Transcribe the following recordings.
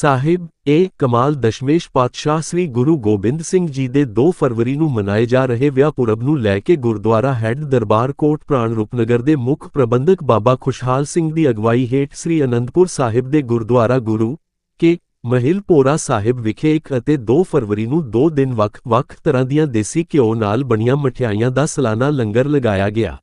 ਸਾਹਿਬ ਇਹ ਕਮਾਲ ਦਸ਼ਮੇਸ਼ ਪਾਤਸ਼ਾਹ ਸ੍ਰੀ ਗੁਰੂ ਗੋਬਿੰਦ ਸਿੰਘ ਜੀ ਦੇ 2 ਫਰਵਰੀ ਨੂੰ ਮਨਾਏ ਜਾ ਰਹੇ ਵਿਆਹ ਪੁਰਬ ਨੂੰ ਲੈ ਕੇ ਗੁਰਦੁਆਰਾ ਹੈੱਡ ਦਰਬਾਰ ਕੋਟ ਪ੍ਰਾਣ ਰੂਪਨਗਰ ਦੇ ਮੁੱਖ ਪ੍ਰਬੰਧਕ ਬਾਬਾ ਖੁਸ਼ਹਾਲ ਸਿੰਘ ਦੀ ਅਗਵਾਈ ਹੇਠ ਸ੍ਰੀ ਅਨੰਦਪੁਰ ਸਾਹਿਬ ਦੇ ਗੁਰਦੁਆਰਾ ਗੁਰੂ ਕੇ ਮਹਿਲ ਪੋਰਾ ਸਾਹਿਬ ਵਿਖੇ 1 ਅਤੇ 2 ਫਰਵਰੀ ਨੂੰ 2 ਦਿਨ ਵੱਖ-ਵੱਖ ਤਰ੍ਹਾਂ ਦੀਆਂ ਦੇਸੀ ਘਿਓ ਨਾਲ ਬਣੀਆਂ ਮਠਿਆਈਆਂ ਦਾ ਸਾਲਾਨਾ ਲੰਗਰ ਲਗਾਇਆ ਗਿਆ।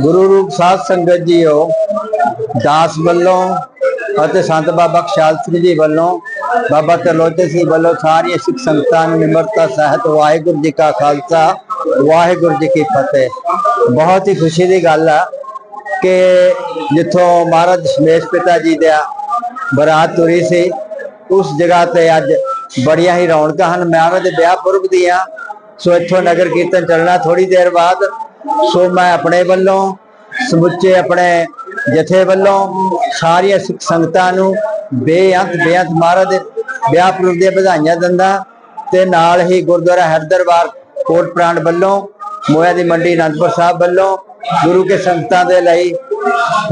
ਗੁਰੂ ਰੂਪ ਸਾਧ ਸੰਗਤ ਜੀਓ ਦਾਸ ਵੱਲੋਂ ਅਤੇ ਸੰਤ ਬਾਬਾ ਖਿਆਲ ਸਿੰਘ ਜੀ ਵੱਲੋਂ ਬਾਬਾ ਤਰਲੋਚਨ ਸਿੰਘ ਵੱਲੋਂ ਸਾਰੀਆਂ ਸਿੱਖ ਸੰਗਤਾਂ ਨੂੰ ਨਿਮਰਤਾ, ਸਹਿਤ, ਵਾਹਿਗੁਰੂ ਜੀ ਕਾ ਖਾਲਸਾ, ਵਾਹਿਗੁਰੂ ਜੀ ਕੀ ਫਤਿਹ। ਬਹੁਤ ਹੀ ਖੁਸ਼ੀ ਦੀ ਗੱਲ ਆ ਕਿ ਜਿੱਥੋਂ ਮਹਾਰਾਜ ਦਸ਼ਮੇਸ਼ ਪਿਤਾ ਜੀ ਦਾ ਬਰਾਤ ਤੁਰੀ ਸੀ, ਉਸ ਜਗ੍ਹਾ ਤੇ ਅੱਜ ਬੜੀਆਂ ਹੀ ਰੌਣਕਾਂ ਹਨ। ਮਹਾਰਾਜ ਦੇ ਵਿਆਹ ਪੁਰਬ ਦੀਆਂ, ਸੋ ਇੱਥੋਂ ਨਗਰ ਕੀਰਤਨ ਚੱਲਣਾ ਥੋੜੀ ਦੇਰ ਬਾਅਦ, ਸੋ ਮੈਂ ਆਪਣੇ ਵੱਲੋਂ ਸਮੁੱਚੇ ਆਪਣੇ ਜਥੇ ਵੱਲੋਂ ਸਾਰੀਆਂ ਸਿੱਖ ਸੰਗਤਾਂ ਨੂੰ ਬੇਅੰਤ ਬੇਅੰਤ ਮਹਾਰਾਜ ਦੇ ਵਿਆਹ ਪੁਰਬ ਦੀਆਂ ਵਧਾਈਆਂ ਦਿੰਦਾ ਤੇ ਨਾਲ ਹੀ ਗੁਰਦੁਆਰਾ ਹਰਦਰਬਾਰ ਕੋਟ ਪ੍ਰਾਂਤ ਵੱਲੋਂ, ਮੋਇਆ ਦੀ ਮੰਡੀ ਅਨੰਦਪੁਰ ਸਾਹਿਬ ਵੱਲੋਂ, ਗੁਰੂ ਕੇ ਸੰਗਤਾਂ ਦੇ ਲਈ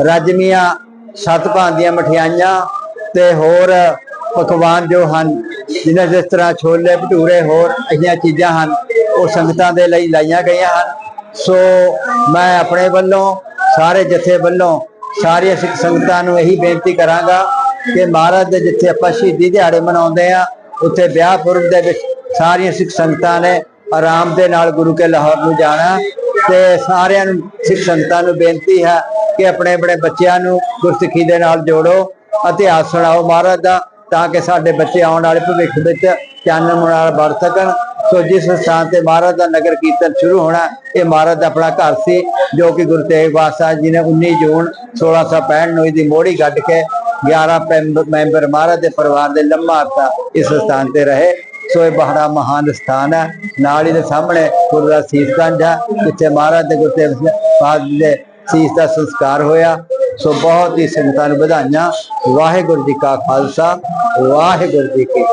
ਰਾਜਮੀਆਂ ਸੱਤ ਭਾਂ ਦੀਆਂ ਮਠਿਆਈਆਂ ਤੇ ਹੋਰ ਪਕਵਾਨ ਜੋ ਹਨ, ਜਿਨ੍ਹਾਂ ਜਿਸ ਤਰ੍ਹਾਂ ਛੋਲੇ ਭਟੂਰੇ ਹੋਰ ਅਜਿਹੀਆਂ ਚੀਜ਼ਾਂ ਹਨ, ਉਹ ਸੰਗਤਾਂ ਦੇ ਲਈ ਲਾਈਆਂ ਗਈਆਂ ਹਨ। ਸੋ ਮੈਂ ਆਪਣੇ ਵੱਲੋਂ, ਸਾਰੇ ਜਥੇ ਵੱਲੋਂ, ਸਾਰੀਆਂ ਸਿੱਖ ਸੰਗਤਾਂ ਨੂੰ ਇਹੀ ਬੇਨਤੀ ਕਰਾਂਗਾ ਕਿ ਮਹਾਰਾਜ ਦੇ ਜਿੱਥੇ ਆਪਾਂ ਸ਼ਹੀਦੀ ਦਿਹਾੜੇ ਮਨਾਉਂਦੇ ਆ ਉੱਥੇ ਵਿਆਹ ਪੁਰਬ ਦੇ ਵਿੱਚ ਸਾਰੀਆਂ ਸਿੱਖ ਸੰਗਤਾਂ ਨੇ ਆਰਾਮ ਦੇ ਨਾਲ ਗੁਰੂ ਕੇ ਲਾਹੌਰ ਨੂੰ ਜਾਣਾ। ਤੇ ਸਾਰਿਆਂ ਨੂੰ ਸਿੱਖ ਸੰਗਤਾਂ ਨੂੰ ਬੇਨਤੀ ਹੈ ਕਿ ਆਪਣੇ ਆਪਣੇ ਬੱਚਿਆਂ ਨੂੰ ਗੁਰਸਿੱਖੀ ਦੇ ਨਾਲ ਜੋੜੋ, ਇਤਿਹਾਸ ਸੁਣਾਓ ਮਹਾਰਾਜ ਦਾ, ਤਾਂ ਕਿ ਸਾਡੇ ਬੱਚੇ ਆਉਣ ਵਾਲੇ ਭਵਿੱਖ ਵਿੱਚ ਚਾਨਣ ਨਾਲ ਵੜ ਸਕਣ। ਸੋ ਜਿਸ ਸਥਾਨ ਤੇ ਮਹਾਰਾਜ ਦਾ ਨਗਰ ਕੀਰਤਨ ਸ਼ੁਰੂ ਹੋਣਾ, ਇਹ ਮਹਾਰਾਜ ਦਾ ਆਪਣਾ ਘਰ ਸੀ, ਜੋ ਕਿ ਗੁਰੂ ਤੇਗ ਬਹਾਦਰ ਜੀ ਨੇ 19 ਜੂਨ 1665 ਨੂੰ ਇਹਦੀ ਮੋੜੀ ਗੱਡ ਕੇ 11 ਪੈਂਬ- ਮੈਂਬਰ ਮਹਾਰਾਜ ਦੇ ਪਰਿਵਾਰ ਦੇ ਲੰਮਾ ਅਰਸਾ ਇਸ ਸਥਾਨ ਤੇ ਰਹੇ। ਸੋ ਇਹ ਬੜਾ ਮਹਾਨ ਸਥਾਨ ਹੈ। ਨਾਲ ਹੀ ਦੇ ਸਾਹਮਣੇ ਗੁਰਦੁਆਰਾ ਸੀਸਗੰਜ ਹੈ, ਜਿੱਥੇ ਮਹਾਰਾਜ ਦੇ ਗੁਰੂ ਤੇਗ ਦੇ ਸੀਸ ਦਾ ਸੰਸਕਾਰ ਹੋਇਆ। ਸੋ ਬਹੁਤ ਹੀ ਸੰਗਤਾਂ ਨੂੰ ਵਧਾਈਆਂ। ਵਾਹਿਗੁਰੂ ਜੀ ਕਾ ਖਾਲਸਾ, ਵਾਹਿਗੁਰੂ ਜੀ ਕੀ